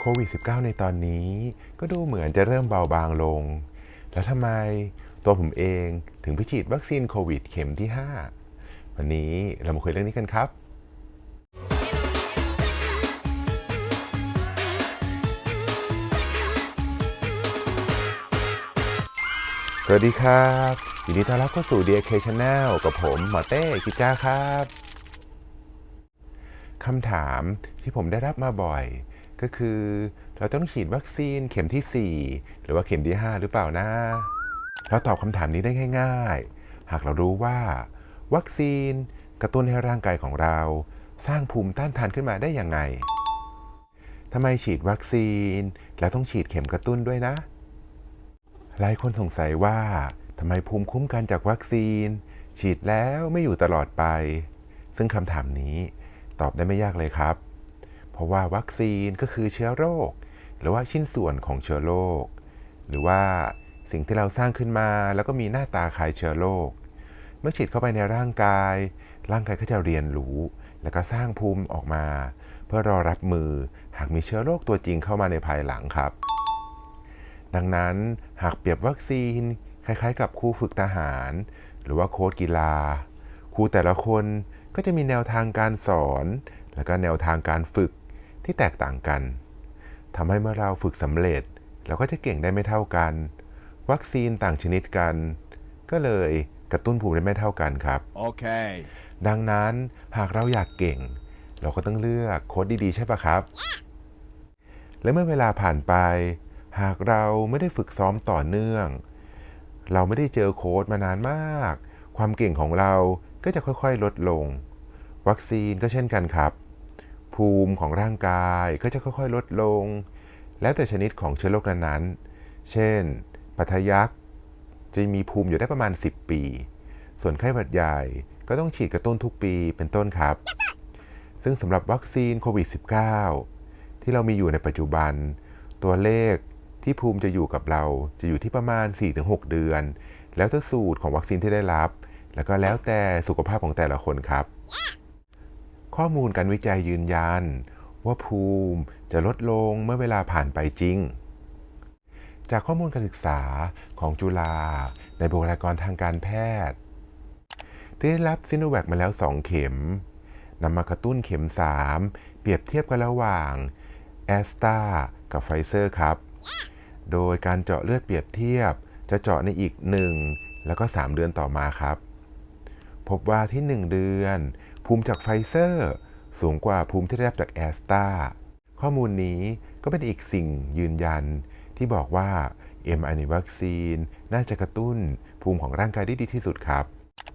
โควิด -19 ในตอนนี้ก็ดูเหมือนจะเริ่มเบาบางลง แล้วทำไมตัวผมเองถึงไปฉีดวัคซีนโควิดเข็มที่ 5 วันนี้เรามาคุยเรื่องนี้กันครับ สวัสดีครับยินดีต้อนรับเข้าสู่ DK Channel กับผมหมอเต้กิจจ้าครับคำถามที่ผมได้รับมาบ่อย ก็คือเราต้องฉีดวัคซีนเข็มที่ 4 หรือว่าเข็มที่ 5 หรือเปล่านะ เราตอบคำถามนี้ได้ง่าย ๆ หากเรารู้ว่า วัคซีนกระตุ้นให้ร่างกายของเรา สร้างภูมิต้านทานขึ้นมาได้ยังไงทำไมฉีดวัคซีน แล้วต้องฉีดเข็มกระตุ้นด้วยนะ หลายคนสงสัยว่าทำไมภูมิคุ้มกันจากวัคซีน ฉีดแล้วไม่อยู่ตลอดไป ซึ่งคำถามนี้ตอบได้ไม่ยากเลยครับ เพราะว่าวัคซีนก็คือเชื้อโรค หรือว่าชิ้นส่วนของเชื้อโรค หรือว่าสิ่งที่เราสร้างขึ้นมาแล้วก็มีหน้าตาคล้ายเชื้อโรค เมื่อฉีดเข้าไปในร่างกาย ร่างกายก็จะเรียนรู้ แล้วก็สร้างภูมิออกมา เพื่อรอรับมือหากมีเชื้อโรคตัวจริงเข้ามาในภายหลังครับ ดังนั้นหากเปรียบวัคซีน คล้ายๆ กับครูฝึกทหาร หรือว่าโค้ชกีฬาครูแต่ละคนก็จะมีแนวทางการสอน และก็แนวทางการฝึก ที่แตกต่างกันทำให้เมื่อเราฝึกสำเร็จ เราก็จะเก่งได้ไม่เท่ากัน วัคซีนต่างชนิดกัน ก็เลยกระตุ้นภูมิได้ไม่เท่ากันครับ Okay. ดังนั้นหากเราอยากเก่ง เราก็ต้องเลือกโค้ดดีๆ ใช่ปะครับ และเมื่อเวลาผ่านไป หากเราไม่ได้ฝึกซ้อมต่อเนื่อง เราไม่ได้เจอโค้ดมานานมาก ความเก่งของเราก็จะค่อยๆ ลดลง วัคซีนก็เช่นกันครับ ภูมิของร่างกายก็จะค่อยๆ ลดลง แล้วแต่ชนิดของเชื้อโรคนั้นๆ เช่น ปัทยักจะมีภูมิอยู่ได้ประมาณ 10 ปี ส่วนไข้หวัดใหญ่ก็ต้องฉีดกระตุ้นทุกปีเป็นต้นครับ ซึ่งสำหรับวัคซีนโควิด -19 ที่เรามีอยู่ในปัจจุบัน ตัวเลขที่ภูมิจะอยู่กับเราจะอยู่ที่ประมาณ 4-6 เดือน แล้วแต่สูตรของวัคซีนที่ได้รับ แล้วก็แล้วแต่สุขภาพของแต่ละคนครับ ข้อมูลการวิจัยยืนยัน ว่าภูมิจะลดลงเมื่อเวลาผ่านไปจริง จากข้อมูลการศึกษาของจุฬาในบุคลากรทางการแพทย์ที่ได้รับซิโนแวคมาแล้ว 2 เข็มนำมากระตุ้นเข็ม 3 เปรียบเทียบกันระหว่างแอสตากับไฟเซอร์ครับ โดยการเจาะเลือดเปรียบเทียบ จะเจาะในอีก 1 แล้วก็ 3 เดือนต่อมาครับ พบว่าที่ 1 เดือน ภูมิจากไฟเซอร์สูงกว่าภูมิที่ได้รับจากแอสตาข้อมูลนี้ก็เป็นอีกสิ่งยืนยันที่บอกว่า mRNA วัคซีนน่าจะกระตุ้นภูมิของร่างกายได้ดีที่สุดครับ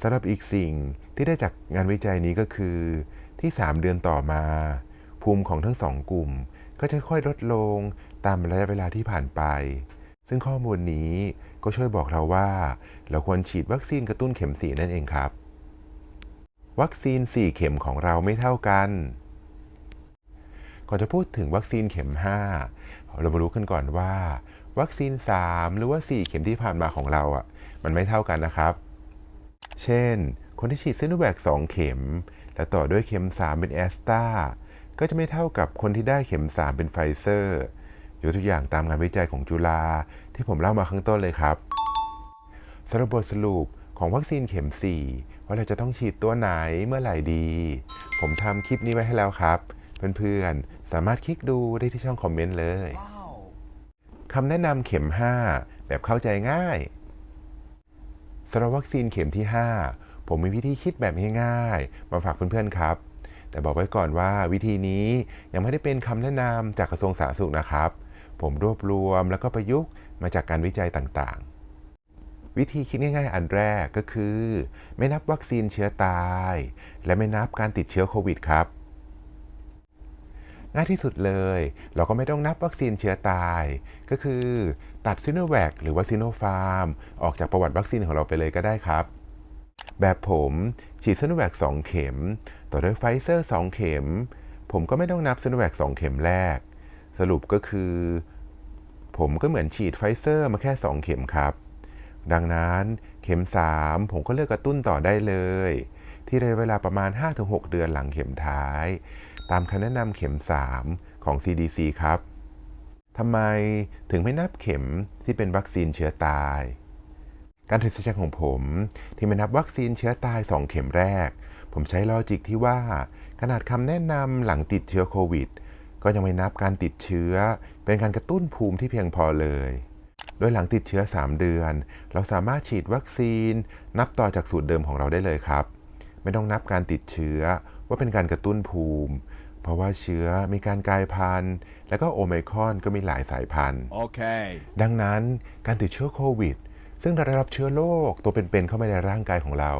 สำหรับอีกสิ่งที่ได้จากงานวิจัยนี้ก็คือ ที่ 3 เดือนต่อมา ภูมิของทั้งสองกลุ่ม ก็จะค่อยลดลงตามระยะเวลาที่ผ่านไป ซึ่งข้อมูลนี้ก็ช่วยบอกเราว่า เราควรฉีดวัคซีนกระตุ้นเข็มสีนั่นเองครับ วัคซีน 4 เข็มของเราไม่เท่ากัน ก่อนจะพูดถึงวัคซีนเข็ม 5 เรามารู้กันก่อนว่า วัคซีน 3 หรือว่า 4 เข็มที่ผ่านมาของเราอะมันไม่เท่ากันนะครับ เช่น คนที่ฉีดซิโนแวค2เข็ม และต่อด้วยเข็ม 3 เป็นแอสตราก็จะไม่เท่ากับคนที่ได้เข็ม 3 เป็นไฟเซอร์ยกตัวอย่างตามงานวิจัยของจุฬาที่ผมเล่ามาข้างต้นเลยครับสรุปบทสรุปของวัคซีนเข็ม 4 ว่าเราจะต้องฉีดตัวไหนเมื่อไหร่ดี ผมทำคลิปนี้ไว้ให้แล้วครับ เพื่อนๆ สามารถคลิกดูได้ที่ช่องคอมเมนต์เลย Wow. คำแนะนำเข็ม 5 แบบเข้าใจง่ายสำหรับวัคซีนเข็มที่ 5 ผมมีวิธีคิดแบบง่ายๆ มาฝากเพื่อนๆครับ แต่บอกไว้ก่อนว่าวิธีนี้ยังไม่ได้เป็นคำแนะนำจากกระทรวงสาธารณสุขนะครับ ผมรวบรวมแล้วก็ประยุกต์มาจากการวิจัยต่างๆ วิธีคิดง่ายๆ อันแรกก็คือ ไม่นับวัคซีนเชื้อตาย และไม่นับการติดเชื้อโควิดครับ ง่ายที่สุดเลย เราก็ไม่ต้องนับวัคซีนเชื้อตาย ก็คือ ตัดซิโนแวคหรือว่าซิโนฟาร์ม ออกจากประวัติวัคซีนของเราไปเลยก็ได้ครับ แบบผมฉีดซิโนแวค2เข็ม ต่อด้วยไฟเซอร์ 2 เข็ม ผมก็ไม่ต้องนับซิโนแวค2เข็มแรก สรุปก็คือ ผมก็เหมือนฉีดไฟเซอร์มาแค่ 2 เข็มครับ ดังนั้นเข็ม 3 ผมก็เลือกกระตุ้นต่อได้เลย ที่ระยะเวลาประมาณ 5-6 เดือนหลังเข็มท้าย ตามคำแนะนำเข็ม 3 ของ CDC ครับทำไมถึงไม่นับเข็มที่เป็นวัคซีนเชื้อตาย การตัดสินใจของผมที่ไม่นับวัคซีนเชื้อตาย 2 เข็มแรก ผมใช้ลอจิกที่ว่าขนาดคำแนะนำหลังติดเชื้อโควิด ก็ยังไม่นับการติดเชื้อ เป็นการกระตุ้นภูมิที่เพียงพอเลย โดยหลังติดเชื้อ 3 เดือน เราสามารถฉีดวัคซีน นับต่อจากสูตรเดิมของเราได้เลยครับ ไม่ต้องนับการติดเชื้อว่าเป็นการกระตุ้นภูมิ เพราะว่าเชื้อมีการกลายพันธุ์ และก็โอไมครอนก็มีหลายสายพันธุ์ Okay. ดังนั้นการติดเชื้อโควิด ซึ่งเราได้รับเชื้อโรคตัวเป็นๆเข้ามาในร่างกายของเรา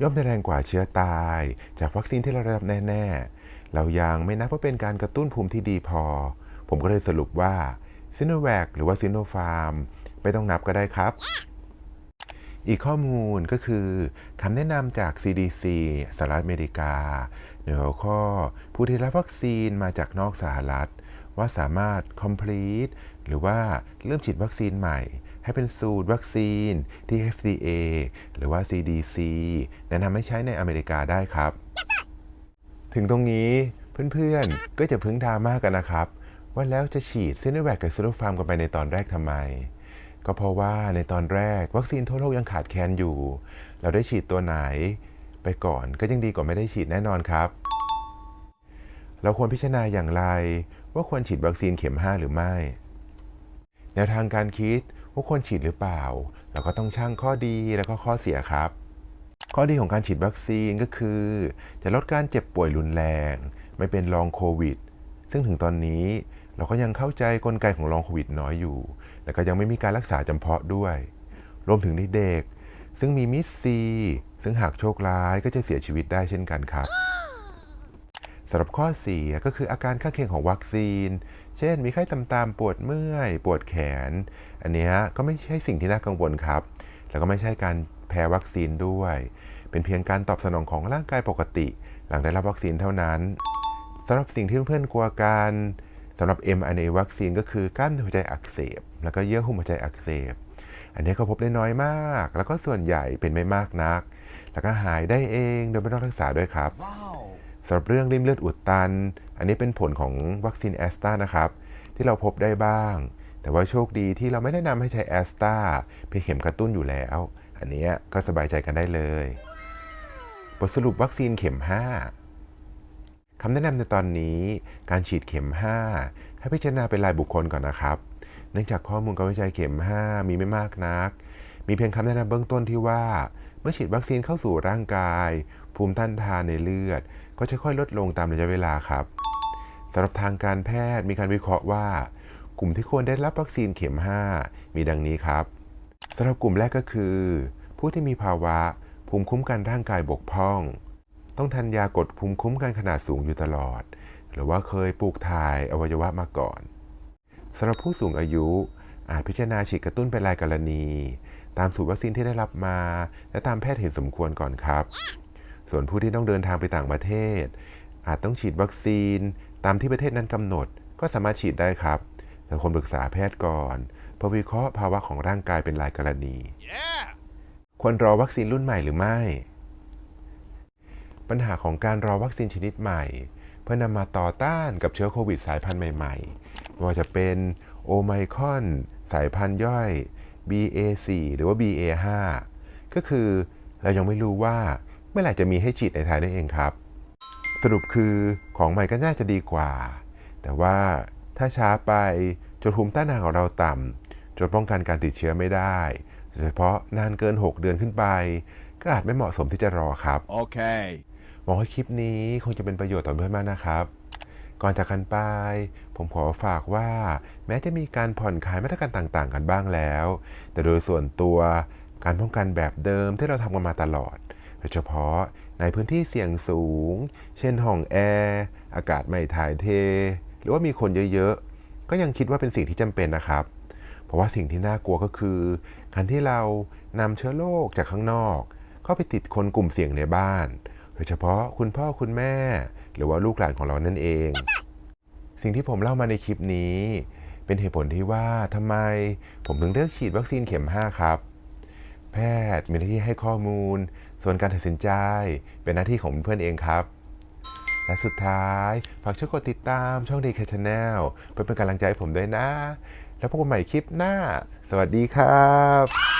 ย่อมได้แรงกว่าเชื้อตาย จากวัคซีนที่เราได้รับแน่ ๆ เรายังไม่นับว่าเป็นการกระตุ้นภูมิที่ดีพอ ผมก็เลยสรุปว่า ซิโนแวคหรือว่าซิโนฟาร์มไม่ต้องนับก็ได้ครับ อีกข้อมูลก็คือคำแนะนำจาก CDC สหรัฐอเมริกาในหัวข้อผู้ที่รับวัคซีนมาจากนอกสหรัฐ ว่าสามารถ complete หรือว่าเริ่มฉีดวัคซีนใหม่ ให้เป็นสูตรวัคซีนที่ FDA หรือว่า CDC แนะนำให้ใช้ในอเมริกาได้ครับ ถึงตรงนี้เพื่อนๆก็จะพึ่งดราม่ากันนะครับ ว่าแล้วจะฉีดซิโนแวคกับซิโนฟาร์มกันไปในตอนแรกทำไม ก็เพราะว่าในตอนแรกวัคซีนทั่วโลกยังขาดแคลนอยู่ เราได้ฉีดตัวไหน ไปก่อนก็ยังดีกว่าไม่ได้ฉีดแน่นอนครับ เราควรพิจารณาอย่างไร ว่าควรฉีดวัคซีนเข็ม 5 หรือไม่ แนวทางการคิดว่าควรฉีดหรือเปล่า เราก็ต้องชั่งข้อดีแล้วก็ข้อเสียครับ ข้อดีของการฉีดวัคซีนก็คือ จะลดการเจ็บป่วยรุนแรง ไม่เป็นลองโควิด ซึ่งถึงตอนนี้ เราก็ยังเข้าใจกลไกของลองโควิดน้อยอยู่ และก็ยังไม่มีการรักษาจำเพาะด้วย รวมถึงในเด็กซึ่งมีมิสซีซึ่งหากโชคร้ายก็จะเสียชีวิตได้เช่นกันครับสำหรับข้อเสียก็คืออาการข้างเคียงของวัคซีน เช่น มีไข้ตามๆปวดเมื่อย ปวดแขน อันนี้ก็ไม่ใช่สิ่งที่น่ากังวลครับ แล้วก็ไม่ใช่การแพ้วัคซีนด้วย เป็นเพียงการตอบสนองของร่างกายปกติ หลังได้รับวัคซีนเท่านั้นสำหรับสิ่งที่เพื่อนๆกลัวกัน สำหรับ mRNA วัคซีนก็คือกล้ามเนื้อหัวใจอักเสบ แล้วก็เยื่อหุ้มหัวใจอักเสบ อันนี้ก็พบได้น้อยมาก แล้วก็ส่วนใหญ่เป็นไม่มากนัก แล้วก็หายได้เองโดยไม่ต้องรักษาด้วยครับ Wow. สำหรับเรื่องริ่มเลือดอุดตัน อันนี้เป็นผลของวัคซีนแอสตรานะครับ ที่เราพบได้บ้าง แต่ว่าโชคดีที่เราไม่แนะนำให้ใช้แอสตราเพียงเข็มกระตุ้นอยู่แล้ว อันเนี้ยก็สบายใจกันได้เลย บทสรุปวัคซีนเข็ม 5 คำแนะนำในตอนนี้การฉีดเข็ม 5 ให้พิจารณาเป็นรายบุคคลก่อนนะครับ เนื่องจากข้อมูลการวิจัยเข็ม 5 มีไม่มากนัก มีเพียงคำแนะนำเบื้องต้นที่ว่า เมื่อฉีดวัคซีนเข้าสู่ร่างกาย ภูมิต้านทานในเลือด ก็จะค่อยลดลงตามระยะเวลาครับสำหรับทางการแพทย์มีการวิเคราะห์ว่า กลุ่มที่ควรได้รับวัคซีนเข็ม 5 มีดังนี้ครับสำหรับกลุ่มแรกก็คือ ผู้ที่มีภาวะภูมิคุ้มกันร่างกายบกพร่อง ต้องทานยากดภูมิคุ้มกันขนาดสูงอยู่ตลอด หรือว่าเคยปลูกถ่ายอวัยวะมาก่อนสำหรับผู้สูงอายุอาจพิจารณาฉีดกระตุ้นเป็นรายกรณี ตามสูตรวัคซีนที่ได้รับมา และตามแพทย์เห็นสมควรก่อนครับ ส่วนผู้ที่ต้องเดินทางไปต่างประเทศ อาจต้องฉีดวัคซีน ตามที่ประเทศนั้นกำหนด ก็สามารถฉีดได้ครับ แต่ควรปรึกษาแพทย์ก่อนเพื่อวิเคราะห์ภาวะของร่างกายเป็นรายกรณี Yeah. ควรรอวัคซีนรุ่นใหม่หรือไม่ ปัญหาของการรอวัคซีนชนิดใหม่ เพื่อนำมาต่อต้านกับเชื้อโควิดสายพันธุ์ใหม่ๆไม่ว่าจะเป็นโอไมคอนสายพันธุ์ย่อย BA4 หรือว่า BA5 ก็คือเรายังไม่รู้ว่าเมื่อไหร่จะมีให้ฉีดในไทยนั่นเองครับ สรุปคือของใหม่ก็น่าจะดีกว่า แต่ว่าถ้าช้าไปจนภูมิต้านทานของเราต่ำจนป้องกันการติดเชื้อไม่ได้โดยเฉพาะนานเกิน 6 เดือนขึ้นไป ก็อาจไม่เหมาะสมที่จะรอครับ Okay. หวังว่าคลิปนี้คงจะเป็นประโยชน์ต่อเพื่อนมากนะครับ ก่อนจากกันไป ผมขอฝากว่า แม้จะมีการผ่อนคลายมาตรการต่างๆ กันบ้างแล้ว แต่โดยส่วนตัวการป้องกันแบบเดิมที่เราทำกันมาตลอด โดยเฉพาะในพื้นที่เสี่ยงสูง เช่นห้องแอร์อากาศไม่ถ่ายเท หรือว่ามีคนเยอะๆ ก็ยังคิดว่าเป็นสิ่งที่จำเป็นนะครับ เพราะว่าสิ่งที่น่ากลัวก็คือการที่เรานำเชื้อโรคจากข้างนอก เข้าไปติดคนกลุ่มเสี่ยงในบ้าน ดยเฉพาะคุณพ่อคุณแม่ หรือว่าลูกหลานของเรานั่นเอง สิ่งที่ผมเล่ามาในคลิปนี้ เป็นเหตุผลที่ว่าทำไมผมถึงเลือกฉีดวัคซีนเข็ม 5 ครับ แพทย์มีหน้าที่ให้ข้อมูล ส่วนการตัดสินใจ เป็นหน้าที่ของเพื่อนเองครับ และสุดท้ายฝากช่วยกดติดตามช่อง DK Channel เพื่อเป็นกำลังใจให้ผมด้วยนะ แล้วพบกันใหม่คลิปหน้า สวัสดีครับ